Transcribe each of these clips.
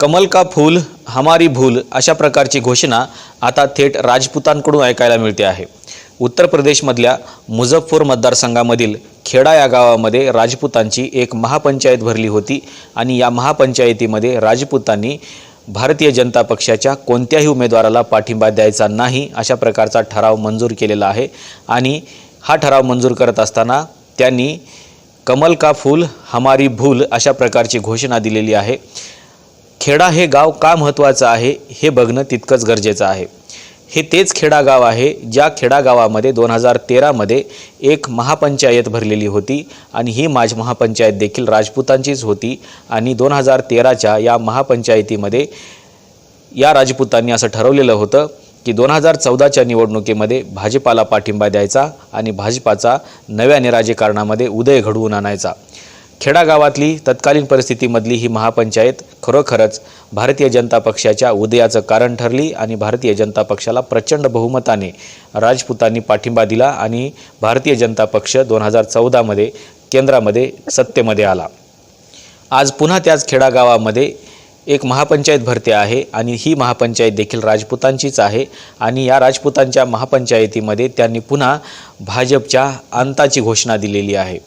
कमल का फूल हमारी भूल अशा प्रकारची घोषणा आता थेट राजपुतांकडून ऐकायला मिळते आहे. उत्तर प्रदेशमधल्या मुझफ्फर मतदारसंघामधील खेडा या गावामध्ये राजपुतांची एक महापंचायत भरली होती आणि या महापंचायतीमध्ये राजपुतांनी भारतीय जनता पक्षाच्या कोणत्याही उमेदवाराला पाठिंबा द्यायचा नाही अशा प्रकारचा ठराव मंजूर केलेला आहे आणि हा ठराव मंजूर करत असताना त्यांनी कमल का फूल हमारी भूल अशा प्रकारची घोषणा दिलेली आहे. खेडा हे गाव का महत्त्वाचं आहे हे बघणं तितकंच गरजेचं आहे. हे तेच खेडा गाव आहे ज्या खेडा गावामध्ये दोन हजार तेरामध्ये एक महापंचायत भरलेली होती आणि ही माझ महापंचायत देखील राजपुतांचीच होती आणि दोन हजार तेराच्या या महापंचायतीमध्ये या राजपुतांनी असं ठरवलेलं होतं की दोन हजार चौदाच्या निवडणुकीमध्ये भाजपाला पाठिंबा द्यायचा आणि भाजपाचा नव्या राजकारणामध्ये उदय घडवून आणायचा. खेडागावातली तत्कालीन परिस्थितीमधली ही महापंचायत खरोखरच भारतीय जनता पक्षाच्या उदयाचं कारण ठरली आणि भारतीय जनता पक्षाला प्रचंड बहुमताने राजपुतांनी पाठिंबा दिला आणि भारतीय जनता पक्ष दोन हजार चौदामध्ये केंद्रामध्ये सत्तेमध्ये आला. आज पुन्हा त्याच खेडागावामध्ये एक महापंचायत भरते आहे आणि ही महापंचायत देखील राजपुतांचीच आहे आणि या राजपुतांच्या महापंचायतीमध्ये त्यांनी पुन्हा भाजपच्या अंताची घोषणा दिलेली आहे.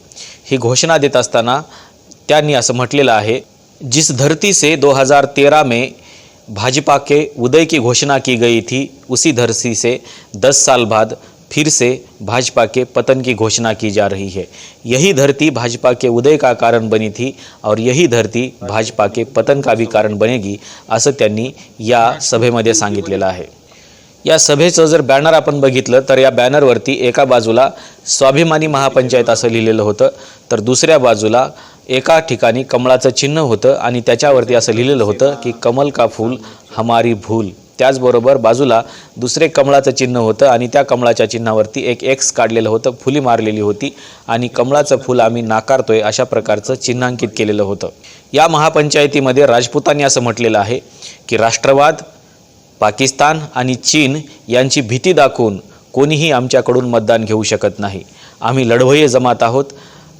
ही घोषणा देत असताना त्यांनी असं म्हटलेलं आहे, जिस धरती से 2013 में भाजपा के उदय की घोषणा की गई थी, उसी धरती से 10 साल बाद फिर से भाजपा के पतन की घोषणा की जा रही है। यही धरती भाजपा के उदय का कारण बनी थी और यही धरती भाजपा के पतन का भी कारण बनेगी, असं त्यांनी या सभेमध्ये सांगितलेलं आहे. या सभेचं जर बॅनर आपण बघितलं तर या बॅनरवरती एका बाजूला स्वाभिमानी महापंचायत असं लिहिलेलं होतं तर दुसऱ्या बाजूला एका ठिकाणी कमळाचं चिन्ह होतं आणि त्याच्यावरती असं लिहिलेलं होतं की कमल का फूल हमारी भूल. त्याचबरोबर बाजूला दुसरे कमळाचं चिन्ह होतं आणि त्या कमळाच्या चिन्हावरती एक एक्स काढलेलं होतं फुली मारलेली होती आणि कमळाचं फुल आम्ही नाकारतोय अशा प्रकारचं चिन्हांकित केलेलं होतं. या महापंचायतीमध्ये राजपुतांनी असं म्हटलेलं आहे की राष्ट्रवाद पाकिस्तान आणि चीन यांची भीती दाखवून कोणीही आमच्याकडून मतदान घेऊ शकत नाही. आम्ही लढवय्ये जमात आहोत.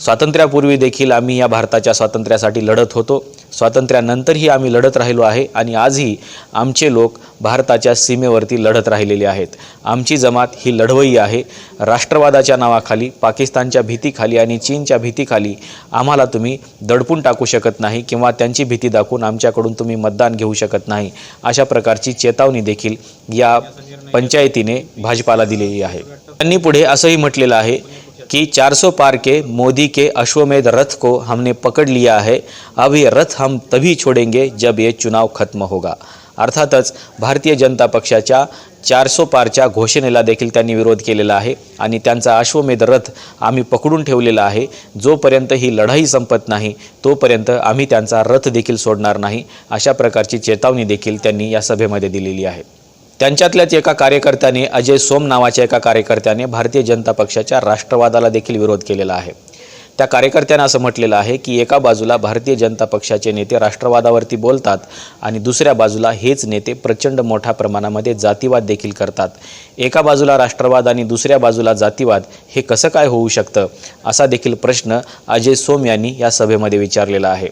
स्वातंत्र्यापूर्वी देखील आम्ही या भारताच्या स्वातंत्र्यासाठी लढत होतो. स्वातंत्र्यानंतरही आम्ही लढत राहिलो आहे आणि आजही आमचे लोक भारताच्या सीमेवरती लढत राहिलेले आहेत. आमची जमात ही लढवई आहे. राष्ट्रवादाच्या नावाखाली पाकिस्तानच्या भीतीखाली आणि चीनच्या भीतीखाली आम्हाला तुम्ही दडपून टाकू शकत नाही किंवा त्यांची भीती दाखवून आमच्याकडून तुम्ही मतदान घेऊ शकत नाही. अशा प्रकारची चेतावणी देखील या पंचायतीने भाजपाला दिलेली आहे. त्यांनी पुढे असंही म्हटलेलं आहे कि 400 पार के मोदी के अश्वमेध रथ को हमने पकड़ लिया है। अब ये रथ हम तभी छोड़ेंगे जब ये चुनाव खत्म होगा। अर्थातच भारतीय जनता पक्षाच्या चारसो पारच्या घोषणेला देखील त्यांनी विरोध केलेला आहे आणि त्यांचा अश्वमेध रथ आम्ही पकडून ठेवलेला आहे। जोपर्यंत ही लढाई संपत नाही तोपर्यंत आम्ही त्यांचा रथ देखील सोडणार नाही अशा प्रकारची चेतावणी देखील त्यांनी या सभेमध्ये दिलेली आहे। त्यांच्यातल्याच एका कार्यकर्त्याने अजय सोम नावाच्या एका कार्यकर्त्याने भारतीय जनता पक्षाच्या राष्ट्रवादाला देखील विरोध केलेला आहे. त्या कार्यकर्त्यानं असं म्हटलेलं आहे की एका बाजूला भारतीय जनता पक्षाचे नेते राष्ट्रवादावरती बोलतात आणि दुसऱ्या बाजूला हेच नेते प्रचंड मोठ्या प्रमाणामध्ये जातीवाद देखील करतात. एका बाजूला राष्ट्रवाद आणि दुसऱ्या बाजूला जातीवाद हे कसं काय होऊ शकतं? असा देखील प्रश्न अजय सोम यांनी या सभेमध्ये विचारलेला आहे.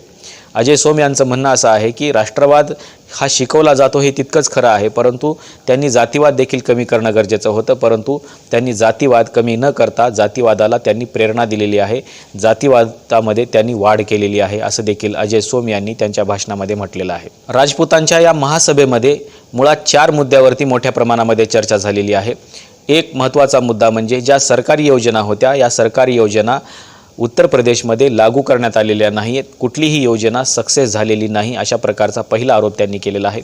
अजय सोम यांचं म्हणणं असं आहे की राष्ट्रवाद हा शिकवला जातो हे तितकंच खरं आहे परंतु त्यांनी जातीवाद देखील कमी करणं गरजेचं होतं परंतु त्यांनी जातीवाद कमी न करता जातीवादाला त्यांनी प्रेरणा दिलेली आहे जातीवादामध्ये त्यांनी वाढ केलेली आहे असं देखील अजय सोम यांनी त्यांच्या भाषणामध्ये म्हटलेलं आहे. राजपुतांच्या या महासभेमध्ये मुळात चार मुद्द्यावरती मोठ्या प्रमाणामध्ये चर्चा झालेली आहे. एक महत्त्वाचा मुद्दा म्हणजे ज्या सरकारी योजना होत्या या सरकारी योजना उत्तर प्रदेशमध्ये लागू करण्यात आलेल्या नाही आहेत कुठलीही योजना सक्सेस झालेली नाही अशा प्रकारचा पहिला आरोप त्यांनी केलेला आहे.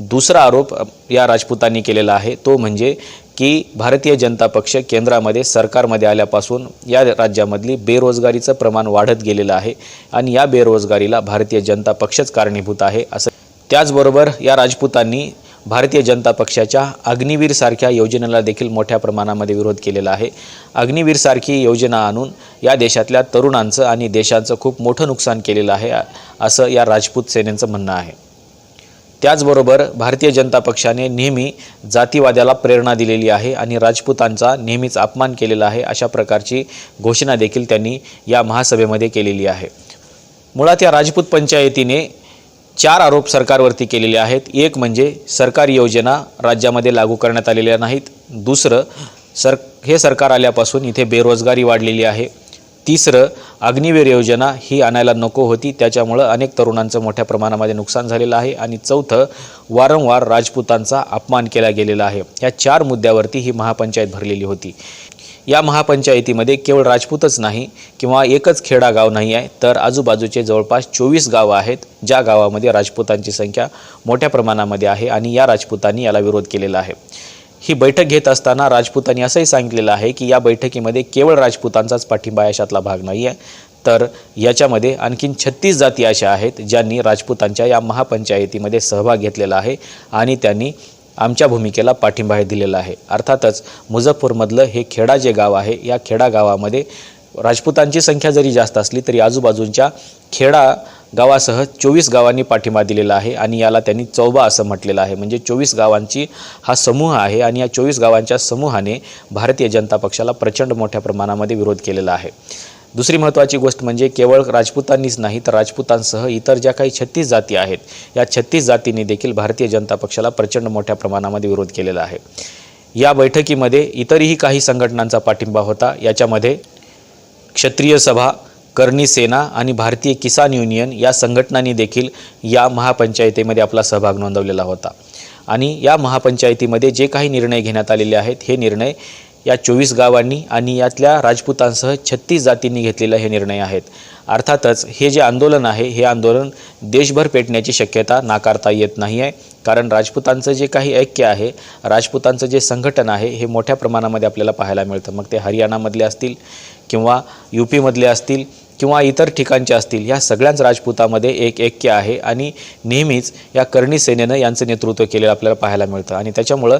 दुसरा आरोप या राजपुतांनी केलेला आहे. तो म्हणजे की भारतीय जनता पक्ष केंद्रामध्ये सरकारमध्ये आल्यापासून या राज्यामधली बेरोजगारीचं प्रमाण वाढत गेलेलं आहे आणि या बेरोजगारीला भारतीय जनता पक्षच कारणीभूत आहे असं. त्याचबरोबर या राजपुतांनी भारतीय जनता पक्षाच्या अग्निवीरसारख्या योजनेला देखील मोठ्या प्रमाणामध्ये विरोध केलेला आहे. अग्निवीरसारखी योजना आणून या देशातल्या तरुणांचं आणि देशाचं खूप मोठं नुकसान केलेलं आहे असं या राजपूत सेनेचं म्हणणं आहे. त्याचबरोबर भारतीय जनता पक्षाने नेहमी जातीवाद्याला प्रेरणा दिलेली आहे आणि राजपूतांचा नेहमीच अपमान केलेला आहे अशा प्रकारची घोषणा देखील त्यांनी या महासभेमध्ये केलेली आहे. मुळात या राजपूत पंचायतीने चार आरोप सरकारवरती केलेले आहेत. एक म्हणजे सरकारी योजना राज्यामध्ये लागू करण्यात आलेल्या नाहीत. दुसरं सर हे सरकार आल्यापासून इथे बेरोजगारी वाढलेली आहे. तिसरं अग्निवीर योजना ही आणायला नको होती. त्याच्यामुळं अनेक तरुणांचं मोठ्या प्रमाणामध्ये नुकसान झालेलं आहे. आणि चौथं वारंवार राजपूतांचा अपमान केला गेलेला आहे. या चार मुद्द्यावरती ही महापंचायत भरलेली होती. या महापंचायतीमध्ये केवळ राजपूतच नाही किंवा एकच खेडा गाव नाही आहे तर आजूबाजूचे जवळपास चोवीस गावं आहेत ज्या गावामध्ये राजपूतांची संख्या मोठ्या प्रमाणामध्ये आहे आणि या राजपूतांनी याला विरोध केलेला आहे. ही बैठक घेत असताना राजपूतांनी असंही सांगितलेलं आहे की या बैठकीमध्ये केवळ राजपूतांचाच पाठिंबा याच्यातला भाग नाही आहे तर याच्यामध्ये आणखीन छत्तीस जाती अशा आहेत ज्यांनी राजपूतांच्या या महापंचायतीमध्ये सहभाग घेतलेला आहे आणि त्यांनी आमच्या भूमिकेला पाठिंबा हे दिलेला आहे. अर्थातच मुझफ्फरमधलं हे खेडा जे गाव आहे या खेडा गावामध्ये राजपूतांची संख्या जरी जास्त असली तरी आजूबाजूंच्या खेडा गावासह चोवीस गावांनी पाठिंबा दिलेला आहे आणि याला त्यांनी चौबा असं म्हटलेलं आहे. म्हणजे चोवीस गावांची हा समूह आहे आणि या चोवीस गावांच्या समूहाने भारतीय जनता पक्षाला प्रचंड मोठ्या प्रमाणामध्ये विरोध केलेला आहे. दुसरी महत्त्वाची गोष्ट म्हणजे केवळ राजपूतांनीच नाही तर राजपूतांसह इतर ज्या काही छत्तीस जाती आहेत या छत्तीस जातींनी देखील भारतीय जनता पक्षाला प्रचंड मोठ्या प्रमाणामध्ये विरोध केलेला आहे. या बैठकीमध्ये इतरही काही संघटनांचा पाठिंबा होता. याच्यामध्ये क्षत्रिय सभा करणी सेना आणि भारतीय किसान युनियन या संघटनांनी देखील या महापंचायतीमध्ये आपला सहभाग नोंदवलेला होता. आणि या महापंचायतीमध्ये जे काही निर्णय घेण्यात आलेले आहेत हे निर्णय या चोवीस गावांनी आणि यातल्या राजपूतांसह छत्तीस जातींनी घेतलेले हे निर्णय आहेत. अर्थातच हे जे आंदोलन आहे हे आंदोलन देशभर पेटण्याची शक्यता नाकारता येत नाही आहे कारण राजपूतांचं जे काही ऐक्य आहे राजपूतांचं जे संघटन आहे हे मोठ्या प्रमाणामध्ये आपल्याला पाहायला मिळतं. मग ते हरियाणामधले असतील किंवा यू पीमधले असतील किंवा इतर ठिकाणचे असतील ह्या सगळ्याच राजपूतामध्ये एक ऐक्य आहे आणि नेहमीच या करणी सेनेनं यांचं नेतृत्व केलेलं आपल्याला पाहायला मिळतं. आणि त्याच्यामुळं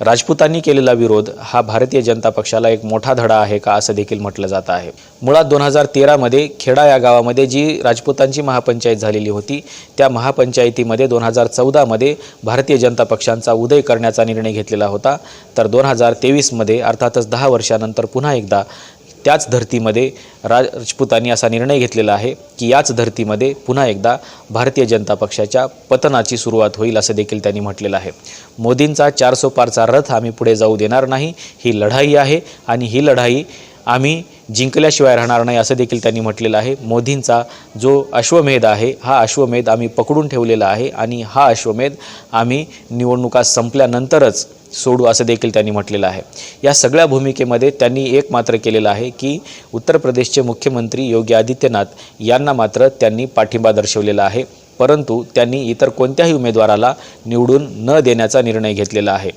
राजपूतांनी केलेला विरोध हा भारतीय जनता पक्षाला एक मोठा धडा आहे का असं देखील म्हटलं जात आहे. मुळात दोन हजार तेरामध्ये खेडा या गावामध्ये जी राजपूतांची महापंचायत झालेली होती त्या महापंचायतीमध्ये दोन हजार चौदामध्ये भारतीय जनता पक्षांचा उदय करण्याचा निर्णय घेतलेला होता. तर दोन हजार तेवीसमध्ये अर्थातच दहा वर्षानंतर पुन्हा एकदा त्याच धर्तीमध्ये राजपूतांनी असा निर्णय घेतलेला आहे की याच धर्तीमध्ये पुन्हा एकदा भारतीय जनता पक्षाच्या पतनाची सुरुवात होईल असं देखील त्यांनी म्हटलेलं आहे. मोदींचा चारसो पारचा रथ आम्ही पुढे जाऊ देणार नाही ही लढाई आहे आणि ही लढाई आम्ही जिंकल्याशिवाय राहणार नाही असं देखील त्यांनी म्हटलेलं आहे. मोदींचा जो अश्वमेध आहे हा अश्वमेध आम्ही पकडून ठेवलेला आहे आणि हा अश्वमेध आम्ही निवडणुका संपल्यानंतरच सोडू असं देखील त्यांनी म्हटलेलं आहे. या सगळ्या भूमिकेमध्ये त्यांनी एक मात्र केलेलं आहे की उत्तर प्रदेशचे मुख्यमंत्री योगी आदित्यनाथ यांना मात्र त्यांनी पाठिंबा दर्शवलेला आहे. परंतु त्यांनी इतर कोणत्याही उमेदवाराला निवडून न देण्याचा निर्णय घेतलेला आहे.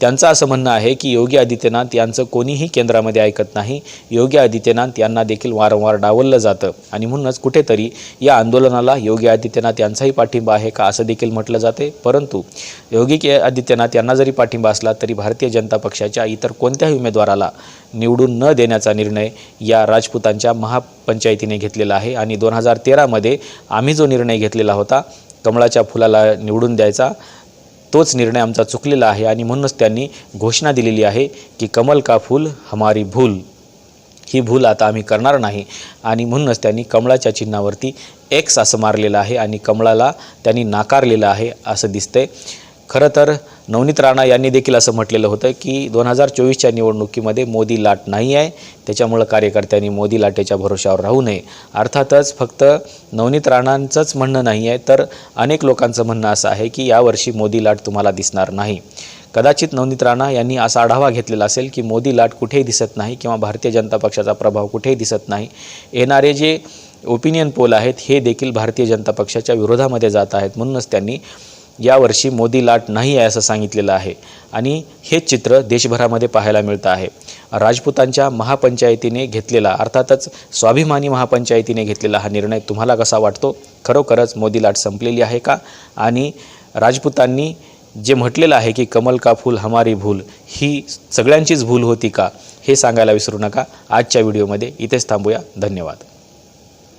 त्यांचं असं म्हणणं आहे की योगी आदित्यनाथ यांचं कोणीही केंद्रामध्ये ऐकत नाही. योगी आदित्यनाथ यांना देखील वारंवार डावललं जातं. आणि म्हणूनच कुठेतरी या आंदोलनाला योगी आदित्यनाथ यांचाही पाठिंबा आहे का असं देखील म्हटलं जाते. परंतु योगी के आदित्यनाथ यांना जरी पाठिंबा असला तरी भारतीय जनता पक्षाच्या इतर कोणत्याही उमेदवाराला निवडून न देण्याचा निर्णय या राजपूतांच्या महापंचायतीने घेतलेला आहे. आणि दोन हजार तेरामध्ये आम्ही जो निर्णय घेतलेला होता कमळाच्या फुलाला निवडून द्यायचा तोच निर्णय आमचा चुकलेला आहे आणि म्हणूनच त्यांनी घोषणा दिलेली आहे की कमल का फूल हमारी भूल. ही भूल आता आम्ही करणार नाही. आणि म्हणूनच त्यांनी कमळाच्या चिन्हावरती एक्स असं मारलेलं आहे आणि कमळाला त्यांनी नाकारलेलं आहे असं दिसतंय. खरं तर नवनीत राणा यांनी देखील असं म्हटलेलं होतं की दोन हजार चोवीसच्या निवडणुकीमध्ये मोदी लाट नाही आहे. त्याच्यामुळं कार्यकर्त्यांनी मोदी लाटेच्या भरोशावर राहू नये. अर्थातच फक्त नवनीत राणांचंच म्हणणं नाही आहे तर अनेक लोकांचं म्हणणं असं आहे की यावर्षी मोदी लाट तुम्हाला दिसणार नाही. कदाचित नवनीत राणा यांनी असा आढावा घेतलेला असेल की मोदी लाट कुठेही दिसत नाही किंवा भारतीय जनता पक्षाचा प्रभाव कुठेही दिसत नाही. येणारे जे ओपिनियन पोल आहेत हे देखील भारतीय जनता पक्षाच्या विरोधामध्ये जात आहेत. म्हणूनच त्यांनी यावर्षी मोदी लाट नाही आहे असं सांगितलेलं आहे. आणि हेच चित्र देशभरामध्ये पाहायला मिळतं आहे. राजपूतांच्या महापंचायतीने घेतलेला अर्थातच स्वाभिमानी महापंचायतीने घेतलेला हा निर्णय तुम्हाला कसा वाटतो? खरोखरच मोदी लाट संपलेली आहे का? आणि राजपूतांनी जे म्हटलेलं आहे की कमल का फूल हमारी भूल ही सगळ्यांचीच भूल होती का? हे सांगायला विसरू नका. आजच्या व्हिडिओमध्ये इथेच थांबूया. धन्यवाद.